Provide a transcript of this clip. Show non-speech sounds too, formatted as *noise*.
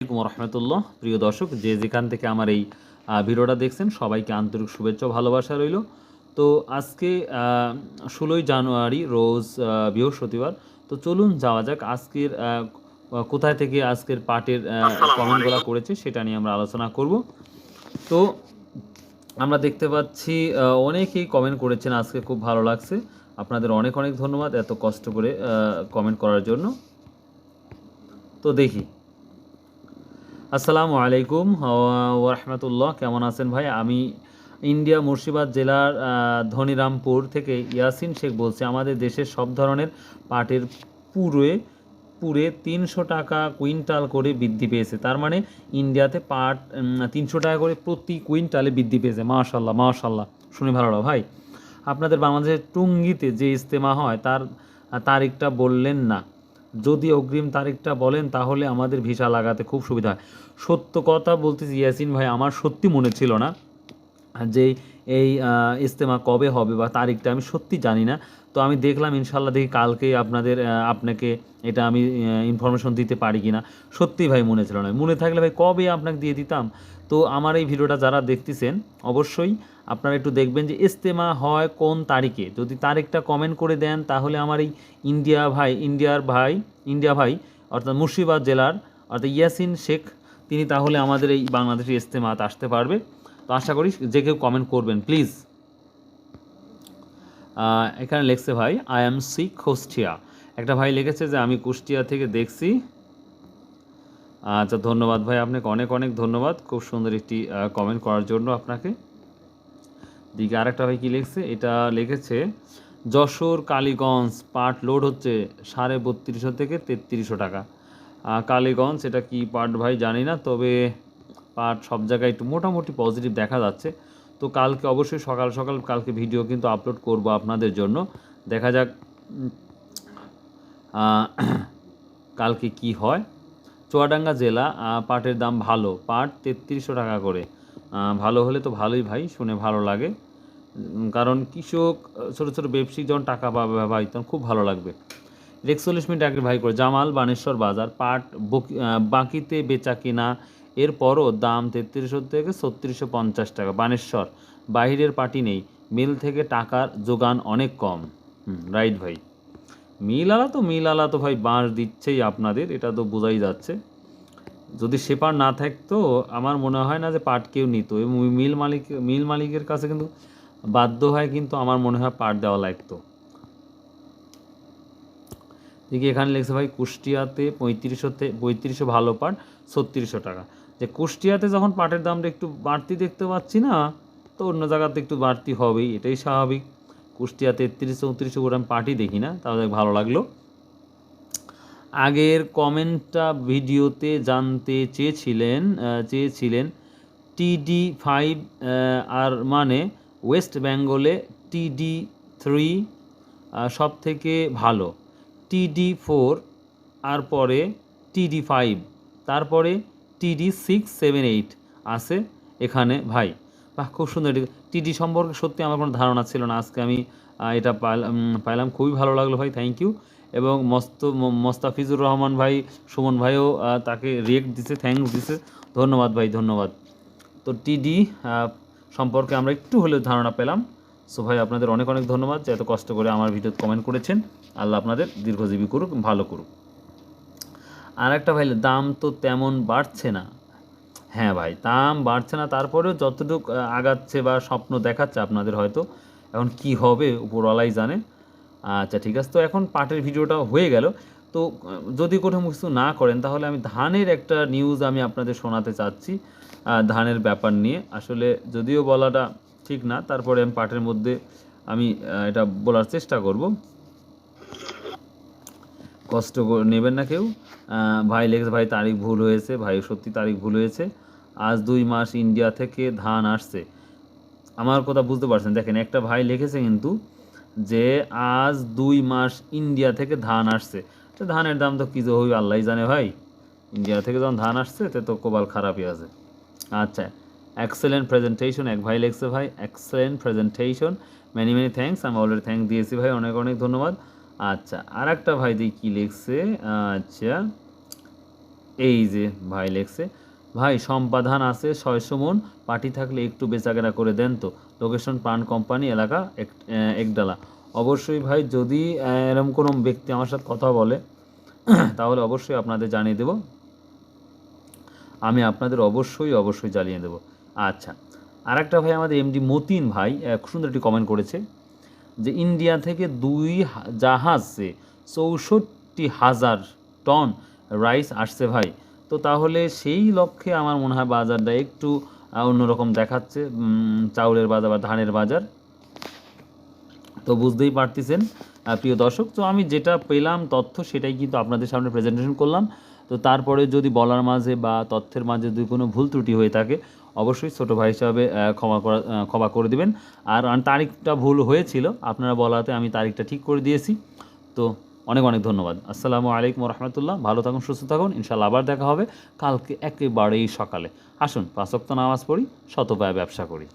আলাইকুম রহমতুল্লাহ প্রিয় দর্শক যে যেখান থেকে আমার এই ভিডিওটা দেখছেন সবাইকে আন্তরিক শুভেচ্ছা ভালোবাসা রইল। তো আজকে ষোলোই জানুয়ারি রোজ বৃহস্পতিবার। তো চলুন যাওয়া যাক আজকের কোথায় থেকে আজকের পাটের কমেন্টগুলো করেছে সেটা নিয়ে আমরা আলোচনা করব। তো আমরা দেখতে পাচ্ছি অনেকেই কমেন্ট করেছেন আজকে খুব ভালো লাগছে। আপনাদের অনেক অনেক ধন্যবাদ এত কষ্ট করে কমেন্ট করার জন্য। তো দেখি। আসসালামু আলাইকুম ওরহমতুল্লাহ কেমন আছেন ভাই? আমি ইন্ডিয়া মুর্শিদাবাদ জেলার ধনিরামপুর থেকে ইয়াসিন শেখ বলছি। আমাদের দেশের সব ধরনের পাটের পুরে পুরে তিনশো টাকা কুইন্টাল করে বৃদ্ধি পেয়েছে। তার মানে ইন্ডিয়াতে পাট তিনশো টাকা করে প্রতি কুইন্টালে বৃদ্ধি পেয়েছে। মাশাল্লাহ মাশাল্লাহ শুনে ভালো ভাই। আপনাদের বাংলাদেশের টুঙ্গিতে যে ইজতেমা হয়, তার, তারিখটা বললেন না। যদি অগ্রিম তারিখটা বলেন তাহলে আমাদের ভিসা লাগাতে খুব সুবিধা হয়। সত্য কথা বলতেছি ইয়াসিন ভাই আমার সত্যি মনে ছিল না যে এই আহ, ইজতেমা কবে হবে বা তারিখটা আমি সত্যি জানি না। তো আমি দেখলাম ইনশাল্লাহ দেখি কালকেই আপনাদের আপনাকে এটা আমি ইনফরমেশন দিতে পারি কি না সত্যি ভাই মনে ছিল না। মনে থাকলে ভাই কবে আপনাকে দিয়ে দিতাম? তো আমার এই ভিডিওটা যারা দেখতেছেন, অবশ্যই আপনারা একটু দেখবেন যে ইজতেমা হয় কোন তারিখে। যদি তারিখটা কমেন্ট করে দেন, তাহলে আমার এই ইন্ডিয়া ভাই, ইন্ডিয়ার ভাই, ইন্ডিয়া ভাই, অর্থাৎ মুর্শিদাবাদ জেলার, অর্থাৎ ইয়াসিন শেখ, তিনি তাহলে আমাদের এই বাংলাদেশি ইজতেমাতে আসতে পারবে। তো আশা করি যে কেউ কমেন্ট করবেন প্লিজ এখানে লেখছে ভাই আই এম সি কুষ্টিয়া একটা ভাই লিখেছে যে, আমি কুষ্টিয়া থেকে দেখছি আচ্ছা ধন্যবাদ ভাই। আপনাকে অনেক অনেক ধন্যবাদ। খুব সুন্দর একটি কমেন্ট করার জন্য আপনাকে। দিকে আরেকটা ভাই কী লিখছে? এটা লিখেছে, যশোর কালীগঞ্জ পাট লোড হচ্ছে সাড়ে বত্রিশশো থেকে তেত্রিশশো টাকা। কালীগঞ্জ, এটা কি পাট ভাই? জানি না, তবে পাট সব জায়গায় একটু মোটামুটি পজিটিভ দেখা যাচ্ছে। তো কালকে অবশ্যই সকাল সকাল কালকে ভিডিও কিন্তু আপলোড করব আপনাদের জন্য। দেখা যাক *clears throat* কালকে কি হয়। চুয়াডাঙ্গা জেলা পাটের দাম ভালো। পাট তেত্রিশশো টাকা করে। ভালো হলে তো ভালোই ভাই, শুনে ভালো লাগে। কারণ কৃষক ছোটো ছোটো ব্যবসায়িক যখন টাকা পাবে ভাই তখন খুব ভালো লাগবে। একচল্লিশ মিনিট আগে ভাই করে, জামাল বানেশ্বর বাজার, পাট বাকিতে বেচা কিনা, এরপরও দাম তেত্রিশশো থেকে ছত্রিশশো পঞ্চাশ টাকা। বানেশ্বর, বাহিরের পাটি নেই। মিল থেকে টাকার যোগান অনেক কম। রাইট ভাই। মিল আলা তো মিল আলা তো ভাই বাঁশ দিচ্ছেই আপনাদের, এটা তো বোঝাই যাচ্ছে। যদি সেপার না থাকতো, আমার মনে হয় না যে পাট কেউ নিত। এবং মিল মালিক, মিল মালিকের কাছে কিন্তু বাধ্য হয় কিন্তু আমার মনে হয় পাট দেওয়া লাগতো। দেখি এখানে লেগেছে ভাই, কুষ্টিয়াতে পঁয়ত্রিশশো পঁয়ত্রিশশো ভালো পাট, ছত্রিশশো টাকা। যে কুষ্টিয়াতে যখন পাটের দামটা একটু বাড়তি দেখতে পাচ্ছি না, তো অন্য জায়গাতে একটু বাড়তি হবেই, এটাই স্বাভাবিক। কুষ্টিয়া তেত্রিশ চৌত্রিশশো করে আমি পাটই দেখি না, তাহলে ভালো লাগল। আগের কমেন্টটা ভিডিওতে জানতে চেয়েছিলেন চেয়েছিলেন টিডি ফাইভ আর মানে ওয়েস্ট বেঙ্গলে টিডি থ্রি সব থেকে ভালো। টিডি ফোর, আর পরে টিডি ফাইভ, তারপরে টিডি সিক্স, সেভেন, এইট আছে এখানে ভাই। বাহ, খুব সুন্দর। টিডি সম্পর্কে সত্যি আমার কোনো ধারণা ছিল না। আজকে আমি এটা পাইলাম। খুবই ভালো লাগল ভাই থ্যাংক ইউ এবং মস্ত মোস্তাফিজুর রহমান ভাই, সুমন ভাইও তাকে রিয়েক্ট দিছে থ্যাঙ্কস দিছে। ধন্যবাদ ভাই, ধন্যবাদ। তো টিডি সম্পর্কে আমরা একটু হলেও ধারণা পেলাম। সো ভাই, আপনাদের অনেক অনেক ধন্যবাদ যে এত কষ্ট করে আমার ভিডিও কমেন্ট করেছেন। আল্লাহ আপনাদের দীর্ঘজীবী করুক, ভালো করুক। আর একটা ভাই, দাম তো তেমন বাড়ছে না। হ্যাঁ ভাই, দাম বাড়ছে না, তারপরেও যতটুকু আগাচ্ছে বা স্বপ্ন দেখাচ্ছে আপনাদের হয়তো, এখন কি হবে উপরওয়ালাই জানে। আচ্ছা ঠিক আছে, তো এখন পাটের ভিডিওটা হয়ে গেল। তো যদি কোনো কিছু না করেন, তাহলে আমি ধানের একটা নিউজ আমি আপনাদের শোনাতে চাচ্ছি ধানের ব্যাপার নিয়ে। আসলে যদিও বলাটা ঠিক না, তারপরে আমি পাটের মধ্যে আমি এটা বলার চেষ্টা করব। কষ্ট নেবেন না কেউ। ভাই লেগেছে, ভাই তারিখ ভুল হয়েছে, ভাই সত্যি তারিখ ভুল হয়েছে। আজ দুই মাস ইন্ডিয়া থেকে ধান আসছে। আমার কথা বুঝতে পারছেন, দেখেন একটা ভাই লিখেছে কিন্তু যে আজ দুই মাস ইন্ডিয়া থেকে ধান আসছে। তো ধানের দাম তো কী হই আল্লাহ জানে ভাই। ইন্ডিয়া থেকে যখন ধান আসছে, তে তো কোবাল খারাপই আছে। আচ্ছা এক্সেলেন্ট প্রেজেন্টেশন এক ভাই লিখছে ভাই excellent presentation many many thanks আমি অলরেডি থ্যাঙ্ক দিয়েছি ভাই, অনেক অনেক ধন্যবাদ। আচ্ছা আর একটা ভাই দিয়ে কী লিখছে। আচ্ছা এই যে ভাই লেখছে, ভাই সম্পাদান আছে ছয়শো মন, পার্টি থাকলে একটু বেচাকেনা করে দেন তো। লোকেশন, প্রাণ কোম্পানি, এলাকা, এক একডালা। অবশ্যই ভাই, যদি এরম কোনো ব্যক্তি আমার সাথে কথা বলে, *clears throat* তাহলে অবশ্যই আপনাদের জানিয়ে দেব। আমি আপনাদের অবশ্যই অবশ্যই জ্বালিয়ে দেবো। আচ্ছা আরেকটা ভাই আমাদের এমডি মতিন ভাই সুন্দর একটি কমেন্ট করেছে। যে ইন্ডিয়া থেকে দুই জাহাজে চৌষট্টি হাজার টন রাইস আসছে ভাই। তো তাহলে সেই লক্ষ্যে আমার মনে হয় বাজারটা একটু অন্যরকম দেখাচ্ছে চাউলের বাজার বা ধানের বাজার। তো বুঝতেই পারতেছেন প্রিয় দর্শক, তো আমি যেটা পেলাম তথ্য সেটাই কিন্তু আপনাদের সামনে প্রেজেন্টেশন করলাম। তো তারপরে যদি বলার মাঝে বা তথ্যের মাঝে যদি কোনো ভুল ত্রুটি হয়ে থাকে অবশ্যই ছোটো ভাই হিসাবে ক্ষমা করা ক্ষমা করে দিবেন। আর তারিখটা ভুল হয়েছিল, আপনারা বলাতে আমি তারিখটা ঠিক করে দিয়েছি। তো অনেক অনেক ধন্যবাদ। আসসালামু আলাইকুম রহমতুল্লাহ ভালো থাকুন, সুস্থ থাকুন। ইনশাল্লাহ আবার দেখা হবে। কালকে একেবারেই সকালে। আসুন পাঁচক্ত নামাজ পড়ি শতপায় ব্যবসা করি।